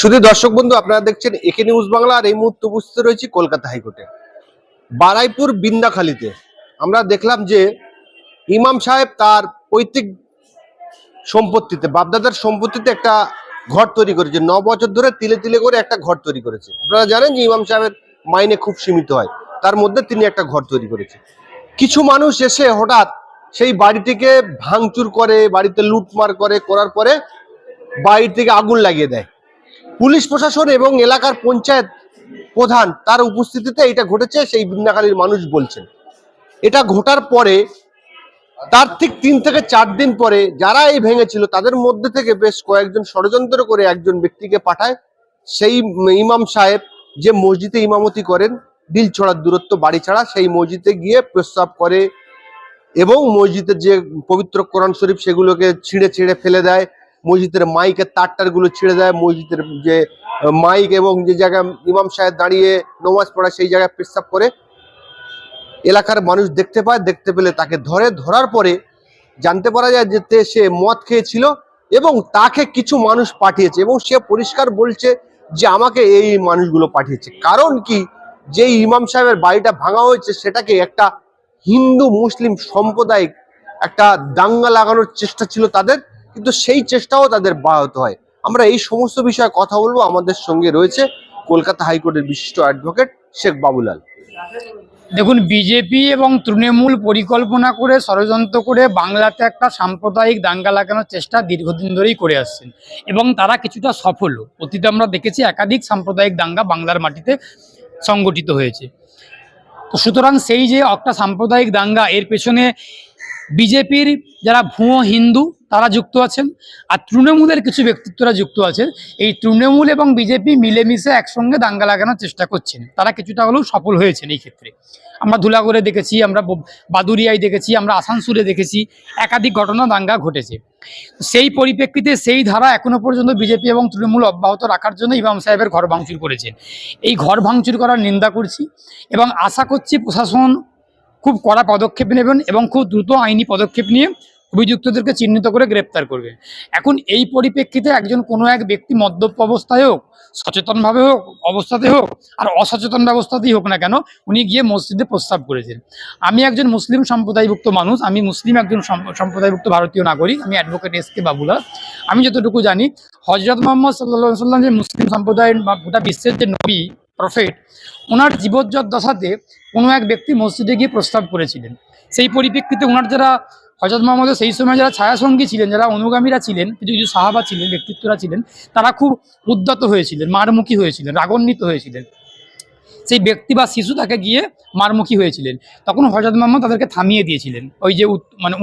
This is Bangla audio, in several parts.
শুধু দর্শক বন্ধু, আপনারা দেখছেন একে নিউজ বাংলা, আর এই মুহূর্তে উপস্থিত রয়েছি কলকাতা হাইকোর্টে। বারাইপুর বিন্দাখালীতে। আমরা দেখলাম যে ইমাম সাহেব তার পৈতৃক সম্পত্তিতে, বাপদাদার সম্পত্তিতে একটা ঘর তৈরি করেছে। ন বছর ধরে তিলে তিলে করে একটা ঘর তৈরি করেছে। আপনারা জানেন যে ইমাম সাহেবের মাইনে খুব সীমিত হয়। তার মধ্যে তিনি একটা ঘর তৈরি করেছে। কিছু মানুষ এসে হঠাৎ সেই বাড়িটিকে ভাঙচুর করে, বাড়িতে লুটমার করে, করার পরে বাড়ি থেকে আগুন লাগিয়ে দেয়। পুলিশ প্রশাসন এবং এলাকার পঞ্চায়েত প্রধান তার উপস্থিতিতে এটা ঘটেছে, সেই বিন্দাখালীর মানুষ বলছেন। এটা ঘটার পরে, তার ঠিক তিন থেকে চার দিন পরে যারা এই ভেঙেছিল, তাদের মধ্যে থেকে বেশ কয়েকজন ষড়যন্ত্র করে একজন ব্যক্তিকে পাঠায়। সেই ইমাম সাহেব যে মসজিদে ইমামতি করেন দিল ছড়ার দূরত্ব বাড়ি ছাড়া, সেই মসজিদে গিয়ে প্রস্রাব করে এবং মসজিদের যে পবিত্র কোরআন শরীফ সেগুলোকে ছিঁড়ে ছিঁড়ে ফেলে দেয়। মসজিদের মাইকের তারটারগুলো ছিঁড়ে দেয়, মসজিদের যে মাইক এবং যে জায়গায় ইমাম সাহেব দাঁড়িয়ে নমাজ পড়া সেই জায়গায় পেশাব করে। এলাকার মানুষ দেখতে পায়, দেখতে পেলে তাকে ধরে। ধরার পরে জানতে পারা যায় যে তে সে মদ খেয়েছিল এবং তাকে কিছু মানুষ পাঠিয়েছে এবং সে পরিষ্কার বলছে যে আমাকে এই মানুষগুলো পাঠিয়েছে। কারণ কি? যে ইমাম সাহেবের বাড়িটা ভাঙা হয়েছে সেটাকে একটা হিন্দু মুসলিম সাম্প্রদায়িক একটা দাঙ্গা লাগানোর চেষ্টা ছিল তাদের। কিন্তু সেই চেষ্টাও তাদের ব্যাহত হয়। আমরা এই সমস্ত বিষয়ে কথা বলব। আমাদের সঙ্গে রয়েছে কলকাতা হাইকোর্টের বিশিষ্ট অ্যাডভোকেট শেখ বাবুলাল। দেখুন বিজেপি এবং তৃণমূল পরিকল্পনা করে, ষড়যন্ত্র করে বাংলাতে একটা সাম্প্রদায়িক দাঙ্গা লাগানোর চেষ্টা দীর্ঘদিন ধরেই করে আসছেন। এবং তারা কিছুটা সফলও। অতীতে আমরা দেখেছি একাধিক সাম্প্রদায়িক দাঙ্গা বাংলার মাটিতে সংগঠিত হয়েছে। তো সুতরাং সেই যে একটা সাম্প্রদায়িক দাঙ্গা, এর পেছনে বিজেপির যারা ভুয়ো হিন্দু তারা যুক্ত আছেন আর তৃণমূলের কিছু ব্যক্তিত্বরা যুক্ত আছেন। এই তৃণমূল এবং বিজেপি মিলেমিশে একসঙ্গে দাঙ্গা লাগানোর চেষ্টা করছেন। তারা কিছুটা হলেও সফল হয়েছেন এই ক্ষেত্রে। আমরা ধুলাগড়ে দেখেছি, আমরা বাদুরিয়ায় দেখেছি, আমরা আসানসোলে দেখেছি, একাধিক ঘটনা দাঙ্গা ঘটেছে। সেই পরিপ্রেক্ষিতে সেই ধারা এখনও পর্যন্ত বিজেপি এবং তৃণমূল অব্যাহত রাখার জন্য ইমাম সাহেবের ঘর ভাঙচুর করেছেন। এই ঘর ভাঙচুর করার নিন্দা করছি এবং আশা করছি প্রশাসন খুব কড়া পদক্ষেপ নেবেন এবং খুব দ্রুত আইনি পদক্ষেপ নিয়ে অভিযুক্তদেরকে চিহ্নিত করে গ্রেপ্তার করবে। এখন এই পরিপ্রেক্ষিতে একজন কোনো এক ব্যক্তি মদ্যপ অবস্থায় হোক, সচেতনভাবে হোক অবস্থাতে হোক, আর অসচেতন ব্যবস্থাতেই হোক না কেন, উনি গিয়ে মসজিদে প্রস্তাব করেছেন। আমি একজন মুসলিম সম্প্রদায়ভুক্ত মানুষ, আমি মুসলিম একজন সম্প্রদায়ভুক্ত ভারতীয় নাগরিক, আমি অ্যাডভোকেট এস কে বাবুলা আমি যতটুকু জানি, হজরত মোহাম্মদ সাল্লা সাল্লাম যে মুসলিম সম্প্রদায়ের বা গোটা বিশ্বের যে নবী প্রফেট ওনার জীবজ্জর দশাতে কোনো এক ব্যক্তি মসজিদে গিয়ে প্রস্তাব করেছিলেন। সেই পরিপ্রেক্ষিতে ওনার যারা হজরত মোহাম্মদের সেই সময় যারা ছায়াসঙ্গী ছিলেন, যারা অনুগামীরা ছিলেন, কিছু কিছু সাহাবা ছিলেন, ব্যক্তিত্বরা ছিলেন, তারা খুব উদ্যত হয়েছিলেন, মারমুখী হয়েছিলেন, রাগান্বিত হয়েছিলেন। সেই ব্যক্তি বা শিশু তাকে গিয়ে মারমুখী হয়েছিলেন। তখন হজরত মোহাম্মদ তাদেরকে থামিয়ে দিয়েছিলেন। ওই যে মানে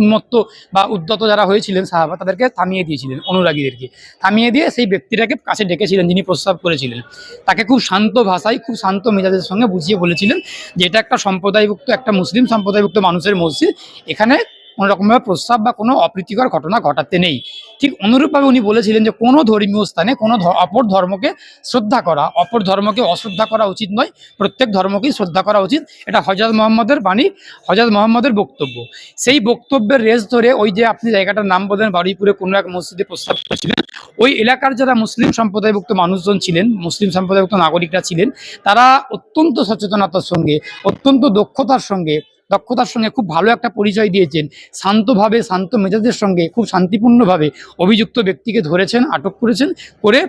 উন্মত্ত বা উদ্যত যারা হয়েছিলেন সাহাবা, তাদেরকে থামিয়ে দিয়েছিলেন অনুরাগীদেরকে। থামিয়ে দিয়ে সেই ব্যক্তিটাকে কাছে ডেকেছিলেন যিনি প্রস্তাব করেছিলেন। তাকে খুব শান্ত ভাষায়, খুব শান্ত মেজাজের সঙ্গে বুঝিয়ে বলেছিলেন যে এটা একটা সম্প্রদায়ভুক্ত, একটা মুসলিম সম্প্রদায়ভুক্ত মানুষের মসজিদ। এখানে কোনো রকমভাবে প্রস্তাব বা কোনো অপ্রীতিকর ঘটনা ঘটাতে নেই। ঠিক অনুরূপভাবে উনি বলেছিলেন যে, কোনো ধর্মীয় স্থানে কোনো অপর ধর্মকে শ্রদ্ধা করা, অপর ধর্মকে অশ্রদ্ধা করা উচিত নয়, প্রত্যেক ধর্মকেই শ্রদ্ধা করা উচিত। এটা হজরত মোহাম্মদের বাণী, হজরত মোহাম্মদের বক্তব্য। সেই বক্তব্যের রেস ধরে ওই যে আপনি জায়গাটার নাম বলেন বারুইপুরে কোনো এক মসজিদে প্রস্তাব করেছিলেন, ওই এলাকার যারা মুসলিম সম্প্রদায়ভুক্ত মানুষজন ছিলেন, মুসলিম সম্প্রদায়ভুক্ত নাগরিকরা ছিলেন, তারা অত্যন্ত সচেতনতার সঙ্গে, অত্যন্ত দক্ষতার সঙ্গে দক্ষতার সঙ্গে খুব ভালো একটা পরিচয় দিয়েছেন। শান্তভাবে, শান্ত মেজাজের সঙ্গে, খুব শান্তিপূর্ণভাবে অভিযুক্ত ব্যক্তিকে ধরেছেন, আটক করেছেন করে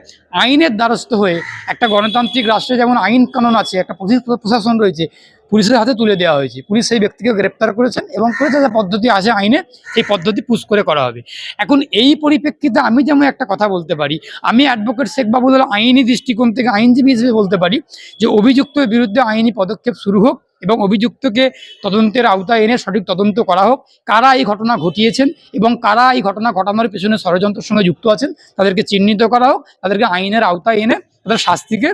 আইনের দ্বারস্থ হয়ে একটা গণতান্ত্রিক রাষ্ট্রে যেমন আইন কানুন আছে, একটা প্রশাসন রয়েছে, পুলিশের হাতে তুলে দেওয়া হয়েছে। পুলিশ সেই ব্যক্তিকে গ্রেপ্তার করেছেন এবং করেছে যে পদ্ধতি আছে আইনে, সেই পদ্ধতি পুশ করে করা হবে। এখন এই পরিপ্রেক্ষিতে আমি যেমন একটা কথা বলতে পারি, আমি অ্যাডভোকেট শেখ বাবুল আইনি দৃষ্টিকোণ থেকে আইনজীবী হিসেবে বলতে পারি যে অভিযুক্তের বিরুদ্ধে আইনি পদক্ষেপ শুরু হোক এবং অভিযুক্তকে তদন্তের আওতায় এনে সঠিক তদন্ত করা হোক। কারা এই ঘটনা ঘটিয়েছেন এবং কারা এই ঘটনা ঘটানোর পেছনে ষড়যন্ত্রের সঙ্গে যুক্ত আছেন, তাদেরকে চিহ্নিত করা হোক, তাদেরকে আইনের আওতায় এনে তাদের শাস্তিকে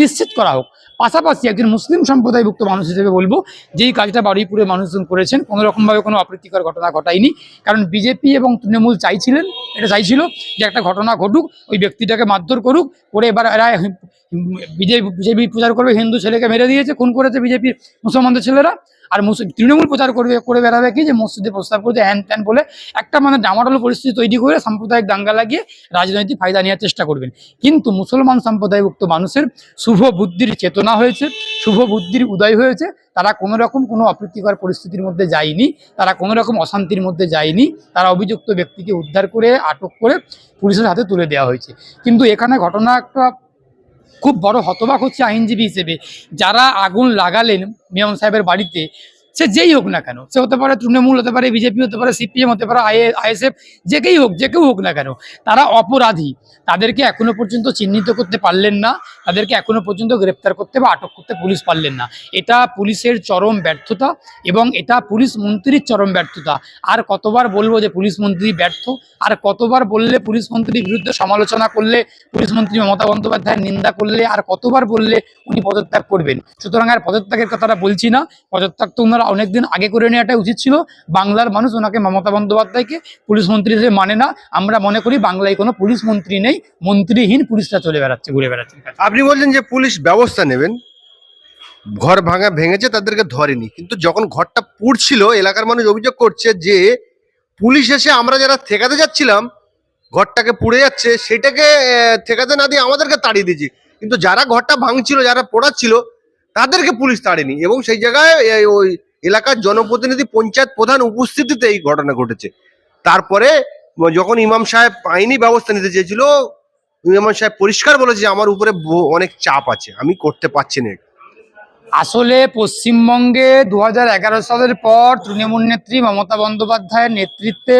নিশ্চিত করা হোক। পাশাপাশি একজন মুসলিম সম্প্রদায়ভুক্ত মানুষ হিসেবে বলব যে এই কাজটা বারুইপুরে মানুষজন করেছেন কোনো রকমভাবে কোনো অপ্রীতিকর ঘটনা ঘটায়নি। কারণ বিজেপি এবং তৃণমূল চাইছিলেন, এটা চাইছিল যে একটা ঘটনা ঘটুক, ওই ব্যক্তিটাকে মারধর করুক, করে এবার এরা বিজেপি বিজেপি প্রচার করবে, হিন্দু ছেলেকে মেরে দিয়েছে, খুন করেছে বিজেপির মুসলমানদের ছেলেরা। আর তৃণমূল প্রচার করবে, করে বেড়াবে কি? যে মসজিদে প্রস্তাব করতে হ্যান ত্যান বলে একটা মানে ডামাডোল পরিস্থিতি তৈরি করে সাম্প্রদায়িক দাঙ্গা লাগিয়ে রাজনৈতিক ফায়দা নেওয়ার চেষ্টা করবেন। কিন্তু মুসলমান সম্প্রদায়ভুক্ত মানুষের শুভ বুদ্ধির চেতনা হয়েছে, শুভ বুদ্ধির উদয় হয়েছে, তারা কোনো রকম কোনো অপ্রীতিকর পরিস্থিতির মধ্যে যায়নি, তারা কোনো রকম অশান্তির মধ্যে যায়নি, তারা অভিযুক্ত ব্যক্তিকে উদ্ধার করে, আটক করে পুলিশের হাতে তুলে দেওয়া হয়েছে। কিন্তু এখানে ঘটনা একটা খুব বড় হতবাক হচ্ছে আইনজীবী হিসেবে। যারা আগুন লাগালেন মেয়ন সাহেবের বাড়িতে সে যেই হোক না কেন, সে হতে পারে তৃণমূল হতে পারে, বিজেপি হতে পারে, সিপিএম হতে পারে, আই আইএসএফ যে কেই হোক, যে কেউ হোক না কেন, তারা অপরাধী। তাদেরকে এখনও পর্যন্ত চিহ্নিত করতে পারলেন না, তাদেরকে এখনও পর্যন্ত গ্রেপ্তার করতে বা আটক করতে পুলিশ পারলেন না। এটা পুলিশের চরম ব্যর্থতা এবং এটা পুলিশ মন্ত্রীর চরম ব্যর্থতা। আর কতবার বলব যে পুলিশ মন্ত্রী ব্যর্থ? আর কতবার বললে পুলিশ মন্ত্রীর বিরুদ্ধে সমালোচনা করলে, পুলিশ মন্ত্রী মমতা বন্দ্যোপাধ্যায়ের নিন্দা করলে, আর কতবার বললে উনি পদত্যাগ করবেন? সুতরাং আর পদত্যাগের কথাটা বলছি না। পদত্যাগ তো ওনারা অনেকদিন আগে করে নেওয়াটা উচিত ছিল। বাংলার মানুষ ওনাকে মমতা বন্দ্যোপাধ্যায়কে পুলিশ মন্ত্রী হিসেবে মানে না। আমরা মনে করি বাংলায় কোনো পুলিশ মন্ত্রী নেই, মন্ত্রীহীন পুলিশরা চলে বেড়াচ্ছে, ঘুরে বেড়াচ্ছে। আপনি বলছেন যে পুলিশ ব্যবস্থা নেবেন। ঘর ভাঙা ভেঙেছে, তাদেরকে ধরেনি। কিন্তু যখন ঘরটা পুড়ছিল, এলাকার মানুষ অভিযোগ করছে যে পুলিশ এসে আমরা যারা ঠেকাতে যাচ্ছিলাম, ঘরটাকে পুড়ে যাচ্ছে, সেটাকে ঠেকাতে না দিয়ে আমাদেরকে তাড়িয়ে দিয়েছি। কিন্তু যারা ঘরটা ভাঙছিল, যারা পোড়াচ্ছিল, তাদেরকে পুলিশ তাড়েনি। এবং সেই জায়গায় ওই এলাকার জনপ্রতিনিধি পঞ্চায়েত প্রধান উপস্থিতিতে এই ঘটনা ঘটেছে। তারপরে যখন ইমাম সাহেব আইনি ব্যবস্থা নিতে চেয়েছিল, ইমাম সাহেব পরিষ্কার বলেছে আমার উপরে অনেক চাপ আছে, আমি করতে পারছি না। আসলে পশ্চিমবঙ্গে দু হাজার এগারো সালের পর তৃণমূল নেত্রী মমতা বন্দ্যোপাধ্যায়ের নেতৃত্বে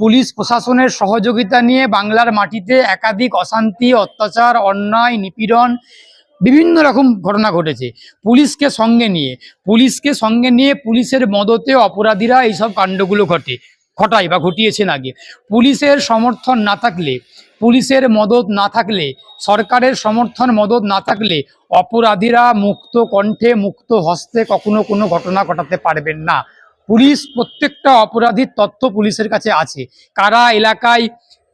পুলিশ প্রশাসনের সহযোগিতা নিয়ে বাংলার মাটিতে একাধিক অশান্তি, অত্যাচার, অন্যায়, নিপীড়ন বিভিন্ন রকম ঘটনা ঘটেছে। পুলিশকে সঙ্গে নিয়ে, পুলিশকে সঙ্গে নিয়ে পুলিশের মদতে অপরাধীরা এইসব কাণ্ডগুলো ঘটে, ঘটায় বা ঘটিয়েছেন আগে। পুলিশের সমর্থন না থাকলে, পুলিশের মদত না থাকলে, সরকারের সমর্থন মদত না থাকলে অপরাধীরা মুক্ত কণ্ঠে, মুক্ত হস্তে কখনো কোনো ঘটনা ঘটাতে পারবেন না। পুলিশ প্রত্যেকটা অপরাধীর তথ্য পুলিশের কাছে আছে। কারা এলাকায়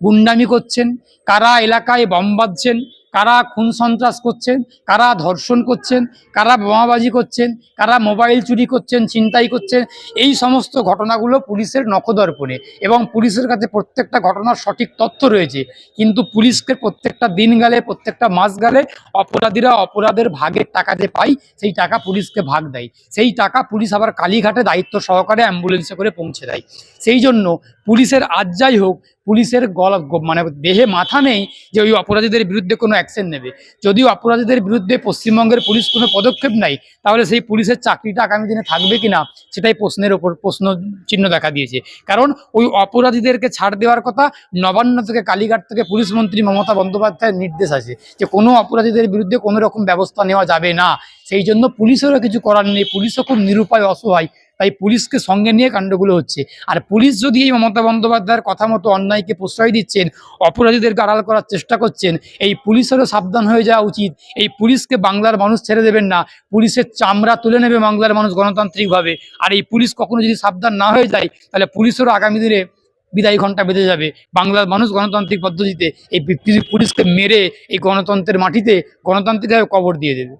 গুন্ডামি করছেন, কারা এলাকায় বম বাঁধছেন কারা খুন সন্ত্রাস করছেন, কারা ধর্ষণ করছেন, কারা বোমাবাজি করছেন, কারা মোবাইল চুরি করছেন, ছিনতাই করছেন, এই সমস্ত ঘটনাগুলো পুলিশের নখদর্পণে এবং পুলিশের কাছে প্রত্যেকটা ঘটনার সঠিক তথ্য রয়েছে। কিন্তু পুলিশকে প্রত্যেকটা দিন গেলে, প্রত্যেকটা মাস গেলে অপরাধীরা অপরাধের ভাগের টাকা যে পাই সেই টাকা পুলিশকে ভাগ দেয়। সেই টাকা পুলিশ আবার কালীঘাটে দায়িত্ব সহকারে অ্যাম্বুলেন্সে করে পৌঁছে দেয়। সেই জন্য পুলিশের আজ যাই হোক পুলিশের গলা মানে দেহে মাথা নেই যে ওই অপরাধীদের বিরুদ্ধে কোনো অ্যাকশন নেবে। যদিও অপরাধীদের বিরুদ্ধে পশ্চিমবঙ্গের পুলিশ কোনো পদক্ষেপ নেয় তাহলে সেই পুলিশের চাকরিটা আগামী দিনে থাকবে কিনা, সেটাই প্রশ্নের ওপর প্রশ্ন চিহ্ন দেখা দিয়েছে। কারণ ওই অপরাধীদেরকে ছাড় দেওয়ার কথা নবান্ন থেকে কালীঘাট থেকে পুলিশ মন্ত্রী মমতা বন্দ্যোপাধ্যায়ের নির্দেশ আছে যে কোনো অপরাধীদের বিরুদ্ধে কোনো রকম ব্যবস্থা নেওয়া যাবে না। সেই জন্য পুলিশেরও কিছু করার নেই, পুলিশও খুব নিরুপায়, অসহায়। তাই পুলিশকে সঙ্গে নিয়ে কাণ্ডগুলো হচ্ছে। আর পুলিশ যদি এই মমতা বন্দ্যোপাধ্যায়ের কথা মতো অন্যায়কে প্রশ্রয় দিচ্ছেন, অপরাধীদেরকে আড়াল করার চেষ্টা করছেন, এই পুলিশেরও সাবধান হয়ে যাওয়া উচিত। এই পুলিশকে বাংলার মানুষ ছেড়ে দেবেন না। পুলিশের চামড়া তুলে নেবে বাংলার মানুষ গণতান্ত্রিকভাবে। আর এই পুলিশ কখনো যদি সাবধান না হয়ে যায়, তাহলে পুলিশেরও আগামী দিনে বিদায় ঘণ্টা বেঁধে যাবে। বাংলার মানুষ গণতান্ত্রিক পদ্ধতিতে এই পুলিশকে মেরে এই গণতন্ত্রের মাটিতে গণতান্ত্রিকভাবে কবর দিয়ে দেবে।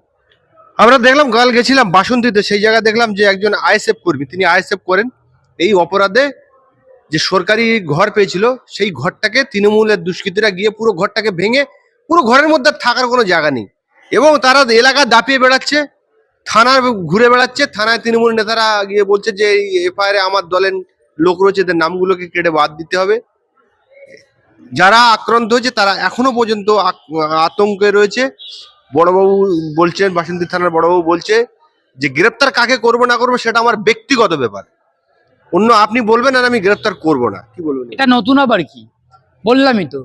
আমরা দেখলাম, কাল গেছিলাম বাসন্তীতে, সেই জায়গায় দেখলাম যে একজন আইএসএফ কর্মী, তিনি আইএসএফ করেন। এই অপরাধে যে সরকারি ঘর পেয়েছিল, সেই ঘরটাকে তৃণমূলের দুষ্কৃতীরা গিয়ে পুরো ঘরটাকে ভেঙে, পুরো ঘরের মধ্যে থাকার কোনো জায়গা নেই। এবং তারা এলাকা দাপিয়ে বেড়াচ্ছে, থানার ঘুরে বেড়াচ্ছে, থানায় তৃণমূল নেতারা গিয়ে বলছে যে, এই এফআইআর আমার দলের লোক রয়েছে, এদের নামগুলোকে কেটে বাদ দিতে হবে। যারা আক্রান্ত হয়েছে, তারা এখনও পর্যন্ত আতঙ্কে রয়েছে। বড়বাবু বলছেন বাসন্তী থানার বড়বাবু বলছে যে গ্রেপ্তার কাকে করব না করব সেটা আমার ব্যক্তিগত ব্যাপার। অন্য আপনি বলবেন আর আমি গ্রেপ্তার করব না। কি বলবেন এটা নতুন আবার কি? বললামই তো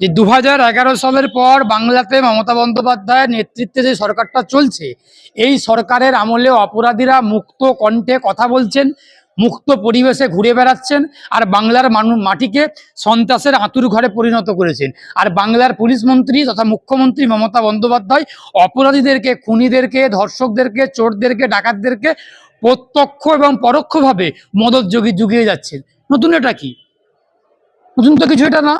যে দু হাজার এগারো সালের পর বাংলাতে মমতা বন্দ্যোপাধ্যায়ের নেতৃত্বে যে সরকারটা চলছে, এই সরকারের আমলে অপরাধীরা মুক্ত কণ্ঠে কথা বলছেন মুক্ত পরিবেশে ঘুরে বেড়াচ্ছেন আর বাংলার মানুষ মাটিকে সন্ত্রাসের আঁতুর ঘরে পরিণত করেছেন। আর বাংলার পুলিশ মন্ত্রী তথা মুখ্যমন্ত্রী মমতা বন্দ্যোপাধ্যায় অপরাধীদেরকে, খুনিদেরকে, ধর্ষকদেরকে, চোরদেরকে, ডাকাতদেরকে প্রত্যক্ষ এবং পরোক্ষভাবে মদত যোগী, জুগিয়ে যাচ্ছেন। নতুন এটা কি? নতুন তো কিছু এটা না।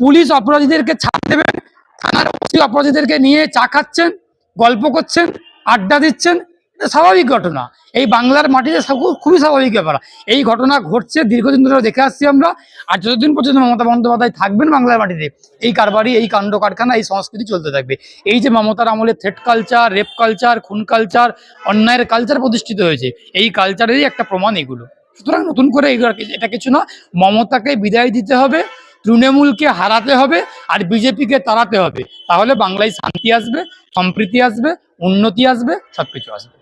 পুলিশ অপরাধীদেরকে ছাড় দেবেন, থানার অপরাধীদেরকে নিয়ে চা খাচ্ছেন, গল্প করছেন, আড্ডা দিচ্ছেন স্বাভাবিক ঘটনা। এই বাংলার মাটিতে খুবই স্বাভাবিক ব্যাপার। এই ঘটনা ঘটছে দীর্ঘদিন ধরে দেখে আসছি আমরা, আর যতদিন পর্যন্ত মমতা বন্দ্যোপাধ্যায় থাকবেন বাংলার মাটিতে, এই কারবারি এই কাণ্ড কারখানা, এই সংস্কৃতি চলতে থাকবে। এই যে মমতার আমলে থ্রেট কালচার রেপ কালচার খুন কালচার অন্যায়ের কালচার প্রতিষ্ঠিত হয়েছে, এই কালচারেরই একটা প্রমাণ এগুলো। সুতরাং নতুন করে এটা কিছু না, মমতাকে বিদায় দিতে হবে, তৃণমূলকে হারাতে হবে, আর বিজেপিকে তাড়াতে হবে। তাহলে বাংলায় শান্তি আসবে, সম্প্রীতি আসবে, উন্নতি আসবে, সবকিছু আসবে।